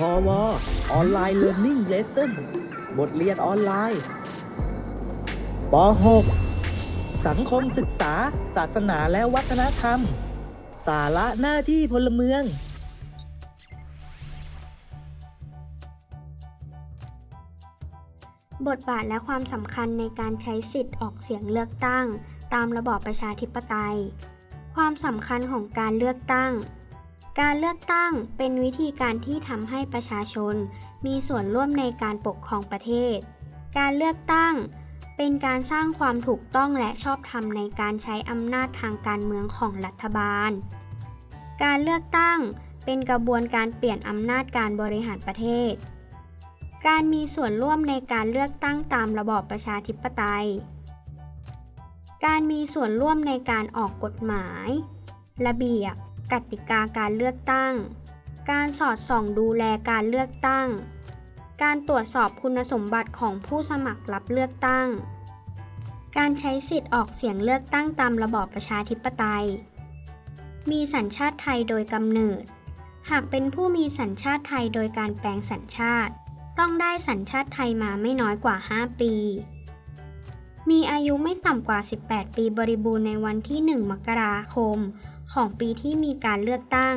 พอวออนไลน์เรียน i ิ g เลส s o n บทเรียนออนไลน์ป .6 สังคมศึกษา ศาสนาและวัฒนธรรม สาระหน้าที่พลเมือง บทบาทและความสำคัญในการใช้สิทธิ์ออกเสียงเลือกตั้ง ตามระบอบประชาธิปไตย ความสำคัญของการเลือกตั้ง การเลือกตั้งเป็นวิธีการที่ทำให้ประชาชน มีส่วนร่วมในการปกครองประเทศ การเลือกตั้ง เป็นการสร้างความถูกต้องและชอบธรรมในการใช้อำนาจทางการเมืองของรัฐบาล การเลือกตั้งเป็นกระบวนการเปลี่ยนอำนาจการบริหารประเทศ การมีส่วนร่วมในการเลือกตั้งตามระบอบประชาธิปไตย การมีส่วนร่วมในการออกกฎหมาย ระเบียบ กติกาการเลือกตั้ง การสอดส่องดูแลการเลือกตั้ง การตรวจสอบคุณสมบัติของผู้สมัครรับเลือกตั้ง การใช้สิทธิ์ออกเสียงเลือกตั้งตามระบอบประชาธิปไตย มีสัญชาติไทยโดยกำเนิด หากเป็นผู้มีสัญชาติไทยโดยการแปลงสัญชาติ ต้องได้สัญชาติไทยมาไม่น้อยกว่า 5 ปีมีอายุไม่ต่ำกว่า 18 ปีบริบูรณ์ในวันที่ 1 มกราคม ของปีที่มีการเลือกตั้ง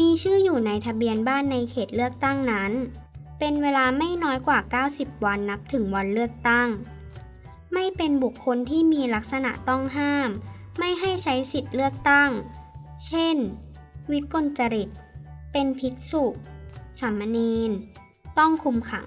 มีชื่ออยู่ในทะเบียนบ้านในเขตเลือกตั้งนั้น เป็นเวลาไม่น้อยกว่า 90 วันนับถึงวันเลือกตั้ง ไม่เป็นบุคคลที่มีลักษณะต้องห้าม ไม่ให้ใช้สิทธิ์เลือกตั้ง เช่น วิกลจริต เป็นภิกษุสามเณรต้องคุมขัง